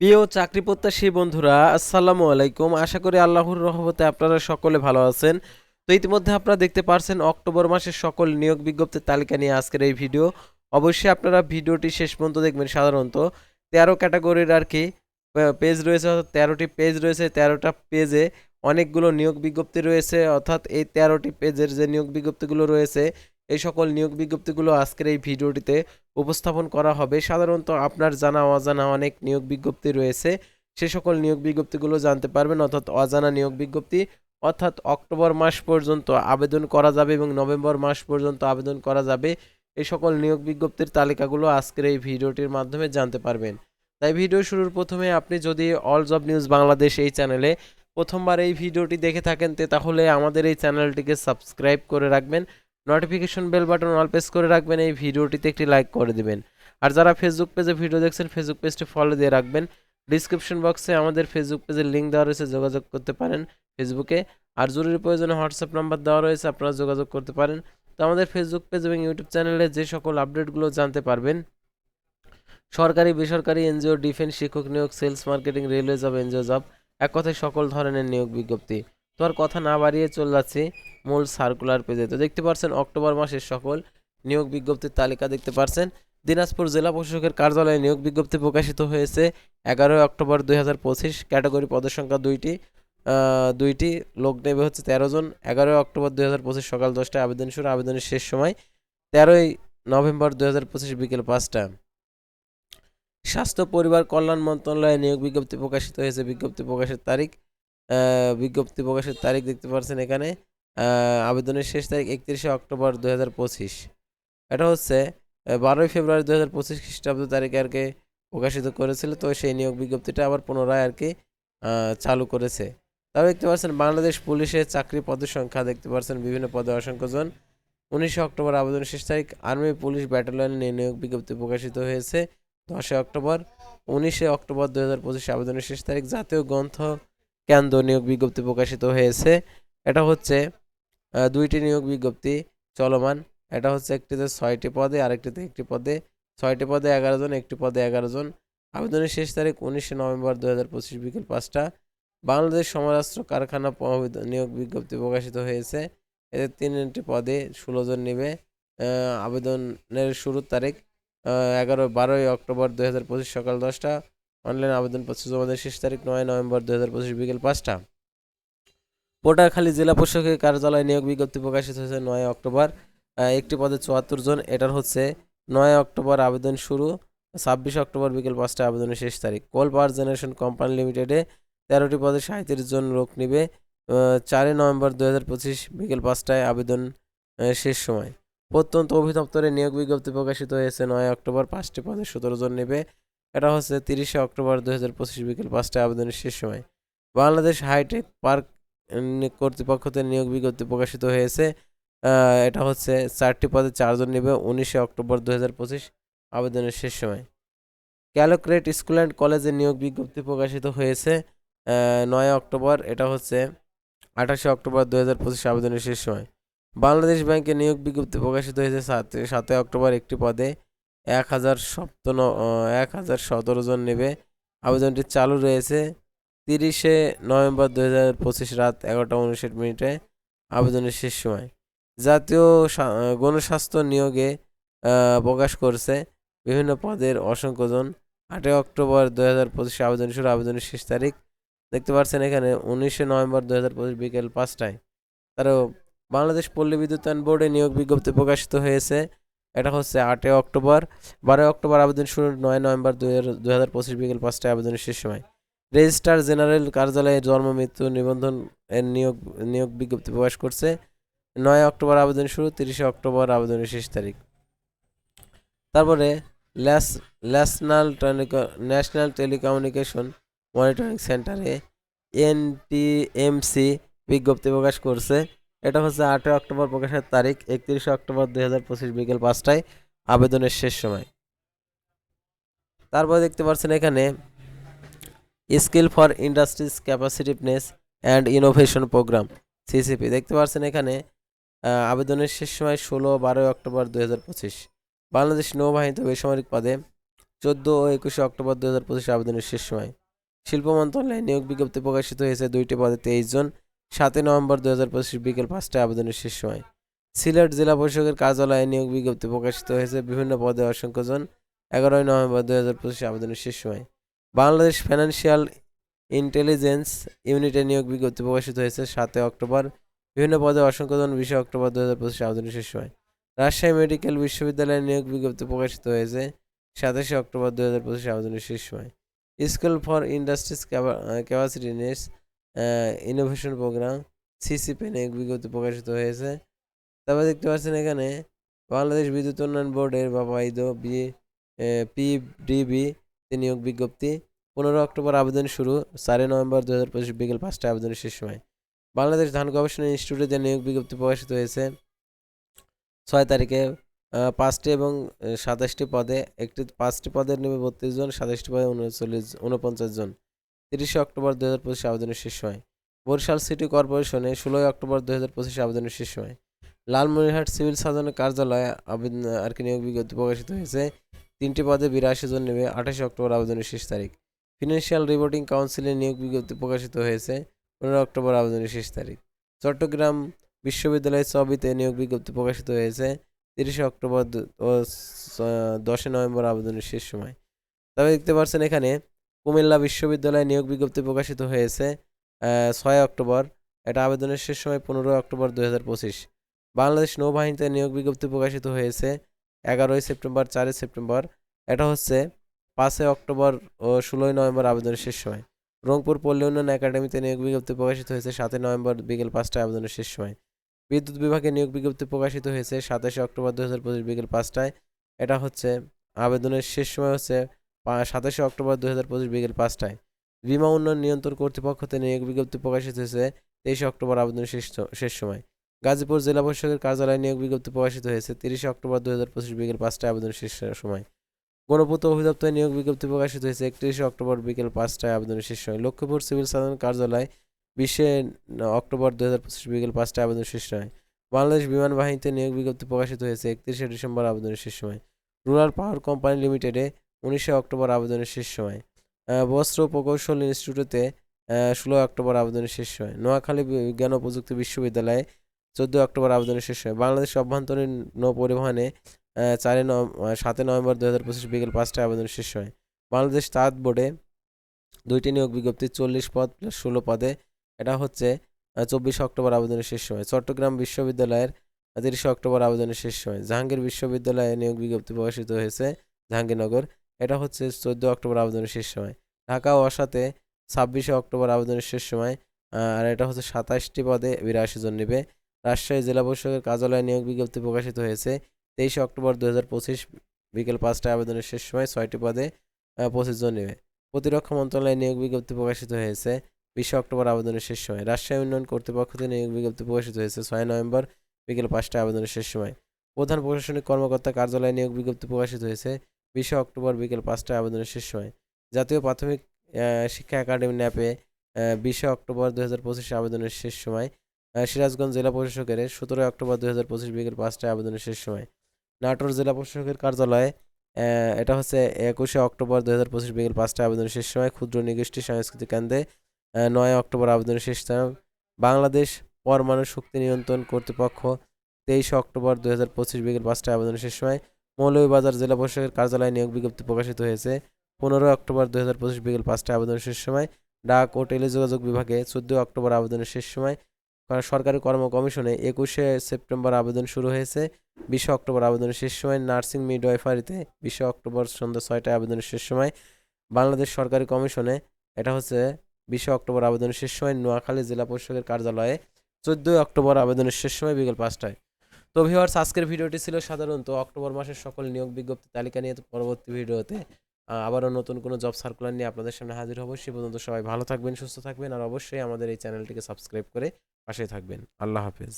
প্রিয় চাকরি প্রত্যাশী বন্ধুরা, আসসালামু আলাইকুম। আশা করি আল্লাহর রহমতে আপনারা সকলে ভালো আছেন। তো ইতিমধ্যে আপনারা দেখতে পারছেন, অক্টোবর মাসের সকল নিয়োগ বিজ্ঞপ্তির তালিকা নিয়ে আজকের এই ভিডিও। অবশ্যই আপনারা ভিডিওটি শেষ পর্যন্ত দেখবেন সাধারণত। তেরো ক্যাটাগরির আর কি পেজ রয়েছে, অর্থাৎ তেরোটি পেজ রয়েছে, তেরোটা পেজে অনেকগুলো নিয়োগ বিজ্ঞপ্তি রয়েছে। অর্থাৎ এই তেরোটি পেজের যে নিয়োগ বিজ্ঞপ্তিগুলো রয়েছে এই সকল নিয়োগ বিজ্ঞপ্তিগুলো আজকের এই ভিডিওটিতে উপস্থাপন করা হবে। সাধারণত আপনার জানা, অজানা অনেক নিয়োগ বিজ্ঞপ্তি রয়েছে। সে সকল নিয়োগ বিজ্ঞপ্তিগুলো জানতে পারবেন, অর্থাৎ অজানা নিয়োগ বিজ্ঞপ্তি। অর্থাৎ অক্টোবর মাস পর্যন্ত আবেদন করা যাবে এবং নভেম্বর মাস পর্যন্ত আবেদন করা যাবে। এই সকল নিয়োগ বিজ্ঞপ্তির তালিকাগুলো আজকের এই ভিডিওটির মাধ্যমে জানতে পারবেন। তাই ভিডিও শুরুর প্রথমে আপনি যদি অল জব নিউজ বাংলাদেশ এই চ্যানেলে প্রথমবার এই ভিডিওটি দেখে থাকেন তাহলে আমাদের এই চ্যানেলটিকে সাবস্ক্রাইব করে রাখবেন। Notification bell button all press করে রাখবেন, এই ভিডিওটিতে একটি লাইক করে দেবেন। আর যারা ফেসবুক পেজে ভিডিও দেখছেন ফেসবুক পেজটি ফলো দিয়ে রাখবেন। ডিসক্রিপশন বক্সে আমাদের ফেসবুক পেজের লিঙ্ক দেওয়া রয়েছে, যোগাযোগ করতে পারেন ফেসবুকে আর জরুরি প্রয়োজনে হোয়াটসঅ্যাপ নাম্বার দেওয়া রয়েছে, আপনারা যোগাযোগ করতে পারেন। তো আমাদের ফেসবুক পেজ এবং ইউটিউব চ্যানেলে যে সকল আপডেটগুলো জানতে পারবেন, সরকারি, বেসরকারি, এনজিও ডিফেন্স শিক্ষক নিয়োগ sales marketing railway job NGO job এক কথায় সকল ধরনের নিয়োগ বিজ্ঞপ্তি। তো আর কথা না বাড়িয়ে চলে যাচ্ছি মূল সার্কুলার পেজে তো দেখতে পাচ্ছেন অক্টোবর মাসের সকল নিয়োগ বিজ্ঞপ্তির তালিকা দেখতে পাচ্ছেন দিনাজপুর জেলা প্রশাসকের কার্যালয়ে নিয়োগ বিজ্ঞপ্তি প্রকাশিত হয়েছে এগারোই অক্টোবর দুই হাজার পঁচিশ, ক্যাটাগরি পদের সংখ্যা দুইটি। দুইটি, লোক নেবে হচ্ছে তেরো জন। এগারোই অক্টোবর দুই হাজার পঁচিশ সকাল দশটায় আবেদন শুরু, আবেদনের শেষ সময় তেরোই নভেম্বর দুই হাজার পঁচিশ বিকেল পাঁচটা। স্বাস্থ্য, পরিবার, কল্যাণ মন্ত্রণালয়ে নিয়োগ বিজ্ঞপ্তি প্রকাশিত হয়েছে। বিজ্ঞপ্তি প্রকাশের তারিখ বিজ্ঞপ্তি প্রকাশের তারিখ দেখতে পাচ্ছেন এখানে। আবেদনের শেষ তারিখ একত্রিশে অক্টোবর দু হাজার পঁচিশ। এটা হচ্ছে বারোই ফেব্রুয়ারি দু হাজার পঁচিশ খ্রিস্টাব্দ তারিখে আর কি প্রকাশিত করেছিল, তো সেই নিয়োগ বিজ্ঞপ্তিটা আবার পুনরায় আর কি চালু করেছে। তবে দেখতে পাচ্ছেন, বাংলাদেশ পুলিশের চাকরি পদের সংখ্যা দেখতে পাচ্ছেন বিভিন্ন পদে অসংখ্য জন। উনিশে অক্টোবর আবেদনের শেষ তারিখ, আর্মি পুলিশ ব্যাটালিয়নে নিয়োগ বিজ্ঞপ্তি প্রকাশিত হয়েছে দশই অক্টোবর। উনিশে অক্টোবর দু হাজার পঁচিশে আবেদনের শেষ তারিখ, জাতীয় গ্রন্থ কেন্দ্র নিয়োগ বিজ্ঞপ্তি প্রকাশিত হয়েছে। এটা হচ্ছে দুইটি নিয়োগ বিজ্ঞপ্তি চলমান। এটা হচ্ছে একটিতে ছয়টি পদে, আরেকটিতে একটি পদে। ছয়টি পদে এগারো জন, একটি পদে এগারো জন। আবেদনের শেষ তারিখ উনিশে নভেম্বর দু হাজার পঁচিশ বিকেল পাঁচটা। বাংলাদেশ সমরাস্ত্র কারখানা নিয়োগ বিজ্ঞপ্তি প্রকাশিত হয়েছে। এতে তিনটি পদে ষোলো জন নেবে। আবেদনের শুরুর তারিখ এগারো, বারোই অক্টোবর দু হাজার পঁচিশ সকাল দশটা। অনলাইন আবেদনপত্র জমা দেওয়ার শেষ তারিখ নয় নভেম্বর দু হাজার পঁচিশ বিকেল পাঁচটা। পটুয়াখালী জেলা প্রশাসকের কার্যালয়ে নিয়োগ বিজ্ঞপ্তি প্রকাশিত হয়েছে নয় অক্টোবর। একটি পদে চুয়াত্তর জন, এটার হচ্ছে নয় অক্টোবর আবেদন শুরু, ছাব্বিশ অক্টোবর বিকেল পাঁচটা আবেদনের শেষ তারিখ। কোল পাওয়ার জেনারেশন কোম্পানি লিমিটেডে তেরোটি পদে সাঁত্রিশ জন লোক নিবে চারই নভেম্বর দু হাজার পঁচিশ বিকেল পাঁচটায় আবেদন শেষ সময়। প্রত্যন্ত অভিদপ্তরে নিয়োগ বিজ্ঞপ্তি প্রকাশিত হয়েছে নয় অক্টোবর, পাঁচটি পদে সতেরো জন নেবে এটা হচ্ছে তিরিশে অক্টোবর দু হাজার পঁচিশ বিকেল পাঁচটায় আবেদনের শেষ সময়। বাংলাদেশ হাইটেক পার্ক কর্তৃপক্ষতে নিয়োগ বিজ্ঞপ্তি প্রকাশিত হয়েছে। এটা হচ্ছে চারটি পদে চারজন নেবে উনিশে অক্টোবর দু হাজার পঁচিশ আবেদনের শেষ সময়। ক্যালোক্রেট স্কুল অ্যান্ড কলেজে নিয়োগ বিজ্ঞপ্তি প্রকাশিত হয়েছে নয় অক্টোবর, এটা হচ্ছে আঠাশে অক্টোবর দু হাজার পঁচিশ আবেদনের শেষ সময়। বাংলাদেশ ব্যাংকে নিয়োগ বিজ্ঞপ্তি প্রকাশিত হয়েছে সাত, সাতই অক্টোবর একটি পদে। এক হাজার সপ্তন এক হাজার সতেরো জন নেবে। আবেদনটি চালু রয়েছে তিরিশে নভেম্বর দু হাজার পঁচিশ রাত এগারোটা উনষাট মিনিটে, আবেদনের শেষ সময়। জাতীয় গণস্বাস্থ্য নিয়োগে প্রকাশ করছে বিভিন্ন পদের অসংখ্য জন। আটই অক্টোবর দু হাজার পঁচিশে আবেদন শুরু, আবেদনের শেষ তারিখ। দেখতে পাচ্ছেন এখানে উনিশে নভেম্বর দু হাজার পঁচিশ বিকেল পাঁচটায়। তারও বাংলাদেশ পল্লী বিদ্যুতায়ন বোর্ডে নিয়োগ বিজ্ঞপ্তি প্রকাশিত হয়েছে। এটা হচ্ছে আটই অক্টোবর, বারোই অক্টোবর আবেদন শুরু নয় নভেম্বর দুই হাজার পঁচিশ বিকেল পাঁচটায় আবেদনের শেষ সময়। রেজিস্ট্রার জেনারেল কার্যালয়ে জন্ম, মৃত্যু, নিবন্ধন এর নিয়োগ নিয়োগ বিজ্ঞপ্তি প্রকাশ করছে নয় অক্টোবর আবেদন শুরু, তিরিশে অক্টোবর আবেদনের শেষ তারিখ। তারপরে ন্যাশনাল ন্যাশনাল টেলিকমিউনিকেশন মনিটরিং সেন্টারে এনটিএমসি বিজ্ঞপ্তি প্রকাশ করছে। এটা হচ্ছে আটই অক্টোবর প্রকাশের তারিখ, একত্রিশে অক্টোবর দুই হাজার পঁচিশ বিকেল পাঁচটায়, আবেদনের শেষ সময়। তারপর দেখতে পাচ্ছেন এখানে, skill for industries competitiveness and innovation programme, CCP. দেখতে পাচ্ছেন এখানে আবেদনের শেষ সময় ষোলো বারোই অক্টোবর দুই হাজার পঁচিশ। বাংলাদেশ নৌবাহিনীতে বেসামরিক পদে চোদ্দ ও একুশে অক্টোবর দু হাজার পঁচিশে আবেদনের শেষ সময়। শিল্প মন্ত্রণালয়ে নিয়োগ বিজ্ঞপ্তি প্রকাশিত হয়েছে দুইটি পদে তেইশ জন। সাতই নভেম্বর দু হাজার পঁচিশ বিকেল পাঁচটায় আবেদনের শেষ সময়। সিলেট জেলা পরিষদের কার্যালয়ে নিয়োগ বিজ্ঞপ্তি প্রকাশিত হয়েছে বিভিন্ন পদে অসংখ্য জন এগারোই নভেম্বর দু হাজার পঁচিশে আবেদনের শেষ সময়। বাংলাদেশ ফাইন্যান্সিয়াল ইন্টেলিজেন্স ইউনিটে নিয়োগ বিজ্ঞপ্তি প্রকাশিত হয়েছে সাতই অক্টোবর। বিভিন্ন পদে অসংখ্য জন বিশে অক্টোবর দু হাজার পঁচিশে আবেদনের শেষ সময়। রাজশাহী মেডিকেল বিশ্ববিদ্যালয়ে নিয়োগ বিজ্ঞপ্তি প্রকাশিত হয়েছে সাতাশে অক্টোবর দু হাজার পঁচিশে আবেদনের শেষ সময়। School for industries competitiveness innovation programme CCP নিয়োগ বিজ্ঞপ্তি প্রকাশিত হয়েছে। তারপর দেখতে পাচ্ছেন এখানে বাংলাদেশ বিদ্যুৎ উন্নয়ন বোর্ডের বি পি পিডিবি নিয়োগ বিজ্ঞপ্তি। পনেরো অক্টোবর আবেদন শুরু, চারই নভেম্বর দু হাজার পঁচিশ বিকেল পাঁচটা আবেদনের শেষ সময়। বাংলাদেশ ধান গবেষণা ইনস্টিটিউটে নিয়োগ বিজ্ঞপ্তি প্রকাশিত হয়েছে ছয় তারিখে। পাঁচটি এবং সাতাশটি পদে, একটি পাঁচটি পদের নেবে বত্রিশ জন, সাতাশটি পদে উনচল্লিশ, উনপঞ্চাশ জন। তিরিশে অক্টোবর দু হাজার পঁচিশে আবেদনের শেষ সময় বরিশাল সিটি কর্পোরেশনে ষোলোই অক্টোবর দু হাজার পঁচিশে আবেদনের শেষ সময় লালমনিরহাট সিভিল সার্জনের কার্যালয়ে আবেদন, আর কি নিয়োগ বিজ্ঞপ্তি প্রকাশিত হয়েছে। তিনটি পদে বিরাশি জন নেবে আঠাশে অক্টোবর আবেদনের শেষ তারিখ। ফিনান্সিয়াল রিপোর্টিং কাউন্সিলের নিয়োগ বিজ্ঞপ্তি প্রকাশিত হয়েছে পনেরো অক্টোবর আবেদনের শেষ তারিখ। চট্টগ্রাম বিশ্ববিদ্যালয়ের সবিতে নিয়োগ বিজ্ঞপ্তি প্রকাশিত হয়েছে তিরিশে অক্টোবর ও দশই নভেম্বর আবেদনের শেষ সময়। তবে দেখতে পাচ্ছেন এখানে কুমিল্লা বিশ্ববিদ্যালয়ে নিয়োগ বিজ্ঞপ্তি প্রকাশিত হয়েছে ছয় অক্টোবর। এটা আবেদনের শেষ সময় পনেরোই অক্টোবর দুই হাজার পঁচিশ। বাংলাদেশ নৌবাহিনীতে নিয়োগ বিজ্ঞপ্তি প্রকাশিত হয়েছে এগারোই সেপ্টেম্বর, চারই সেপ্টেম্বর। এটা হচ্ছে পাঁচই অক্টোবর ও ষোলোই নভেম্বর আবেদনের শেষ সময়। রংপুর পল্লী উন্নয়ন একাডেমিতে নিয়োগ বিজ্ঞপ্তি প্রকাশিত হয়েছে সাতই নভেম্বর বিকেল পাঁচটায় আবেদনের শেষ সময়। বিদ্যুৎ বিভাগে নিয়োগ বিজ্ঞপ্তি প্রকাশিত হয়েছে সাতাশে অক্টোবর দু হাজার পঁচিশ বিকেল পাঁচটায়। এটা হচ্ছে আবেদনের শেষ সময় হচ্ছে সাতাশে অক্টোবর দু হাজার পঁচিশ বিকেল পাঁচটায়। বিমা উন্নয়ন নিয়ন্ত্রণ কর্তৃপক্ষতে নিয়োগ বিজ্ঞপ্তি প্রকাশিত হয়েছে তেইশে অক্টোবর আবেদনের শেষ শেষ সময়। গাজীপুর জেলা পরিষদের কার্যালয়ে নিয়োগ বিজ্ঞপ্তি প্রকাশিত হয়েছে তিরিশে অক্টোবর দু হাজার পঁচিশ বিকেল পাঁচটায় আবেদনের শেষ সময়। গণপূর্ত অধিদপ্তরে নিয়োগ বিজ্ঞপ্তি প্রকাশিত হয়েছে একত্রিশে অক্টোবর বিকেল পাঁচটায় আবেদনের শেষ সময়। লক্ষ্মীপুর সিভিল সার্জন কার্যালয় বিশে অক্টোবর দু হাজার পঁচিশ বিকেল পাঁচটায় আবেদন শেষ সময়। বাংলাদেশ বিমান বাহিনীতে নিয়োগ বিজ্ঞপ্তি প্রকাশিত হয়েছে একত্রিশে ডিসেম্বর আবেদনের শেষ সময়। রুরাল পাওয়ার কোম্পানি লিমিটেডে উনিশে অক্টোবর আবেদনের শেষ সময়। বস্ত্র প্রকৌশল ইনস্টিটিউটে ষোলো অক্টোবর আবেদনের শেষ সময়। নোয়াখালী বিজ্ঞান ও প্রযুক্তি বিশ্ববিদ্যালয়ে চোদ্দোই অক্টোবর আবেদনের শেষ সময়। বাংলাদেশ অভ্যন্তরীণ নৌ পরিবহনে নভ- সাতই নভেম্বর দু হাজার পঁচিশ বিকেল পাঁচটায় আবেদনের শেষ সময়। বাংলাদেশ তাঁত বোর্ডে দুইটি নিয়োগ বিজ্ঞপ্তি চল্লিশ পদ প্লাস ষোলো পদে। এটা হচ্ছে চব্বিশে অক্টোবর আবেদনের শেষ সময়। চট্টগ্রাম বিশ্ববিদ্যালয়ের তিরিশে অক্টোবর আবেদনের শেষ সময়। জাহাঙ্গীর বিশ্ববিদ্যালয়ে নিয়োগ বিজ্ঞপ্তি প্রকাশিত হয়েছে জাহাঙ্গীরনগর। এটা হচ্ছে চোদ্দ অক্টোবর আবেদনের শেষ সময়। ঢাকা ওয়াসাতে ছাব্বিশে অক্টোবর আবেদনের শেষ সময় আর এটা হচ্ছে সাতাশটি পদে বিরাশি জন নেবে। রাজশাহী জেলা পরিষদের কার্যালয়ে নিয়োগ বিজ্ঞপ্তি প্রকাশিত হয়েছে। তেইশে অক্টোবর দু হাজার পঁচিশ বিকেল পাঁচটায় আবেদনের শেষ সময় ছয়টি পদে পঁচিশ জন নেবে। প্রতিরক্ষা মন্ত্রণালয়ে নিয়োগ বিজ্ঞপ্তি প্রকাশিত হয়েছে বিশে অক্টোবর আবেদনের শেষ সময়। রাজশাহী উন্নয়ন কর্তৃপক্ষ থেকে নিয়োগ বিজ্ঞপ্তি প্রকাশিত হয়েছে ছয় নভেম্বর বিকেল পাঁচটায় আবেদনের শেষ সময়। প্রধান প্রশাসনিক কর্মকর্তা কার্যালয়ে নিয়োগ বিজ্ঞপ্তি প্রকাশিত হয়েছে বিশে অক্টোবর বিকেল পাঁচটায় আবেদনের শেষ সময়। জাতীয় প্রাথমিক শিক্ষা একাডেমি ন্যাপে বিশে অক্টোবর দু হাজার পঁচিশে আবেদনের শেষ সময়। সিরাজগঞ্জ জেলা প্রশাসকের সতেরোই অক্টোবর দু হাজার পঁচিশ বিকেল পাঁচটায় আবেদনের শেষ সময়। নাটোর জেলা প্রশাসকের কার্যালয়ে এটা হচ্ছে একুশে অক্টোবর দু হাজার পঁচিশ বিকেল পাঁচটায় আবেদনের শেষ সময়, ক্ষুদ্র নিগোষ্ঠী সাংস্কৃতিক কেন্দ্রে নয় অক্টোবর আবেদনের শেষ সময়। বাংলাদেশ পরমাণু শক্তি নিয়ন্ত্রণ কর্তৃপক্ষ, তেইশে অক্টোবর দু হাজার পঁচিশ বিকেল পাঁচটায় আবেদনের শেষ সময়। মৌলভীবাজার জেলা প্রশাসকের কার্যালয়ে নিয়োগ বিজ্ঞপ্তি প্রকাশিত হয়েছে। পনেরোই অক্টোবর দু হাজার পঁচিশ বিকেল পাঁচটায় আবেদনের শেষ সময় ডাক ও টেলিযোগাযোগ বিভাগে চোদ্দোই অক্টোবর আবেদনের শেষ সময় সরকারি কর্ম কমিশনে একুশে সেপ্টেম্বর আবেদন শুরু হয়েছে। বিশে অক্টোবর আবেদনের শেষ সময় নার্সিং মিডওয়াইফারিতে বিশে অক্টোবর সন্ধ্যা ছয়টায় আবেদনের শেষ সময় বাংলাদেশ সরকারি কমিশনে এটা হচ্ছে বিশে অক্টোবর আবেদনের শেষ সময় নোয়াখালী জেলা পরিষদের কার্যালয়ে চোদ্দোই অক্টোবর আবেদনের শেষ সময় বিকেল পাঁচটায়। তো ভিওয়ার্স আজকের ভিডিওটি ছিল সাধারণত অক্টোবর মাসের সকল নিয়োগ বিজ্ঞপ্তি তালিকা নিয়ে। পরবর্তী ভিডিওতে আবারও নতুন কোনো জব সার্কুলার নিয়ে আপনাদের সামনে হাজির হব। সে পর্যন্ত সবাই ভালো থাকবেন, সুস্থ থাকবেন, আর অবশ্যই আমাদের এই চ্যানেলটিকে সাবস্ক্রাইব করে পাশে থাকবেন। আল্লাহ হাফেজ।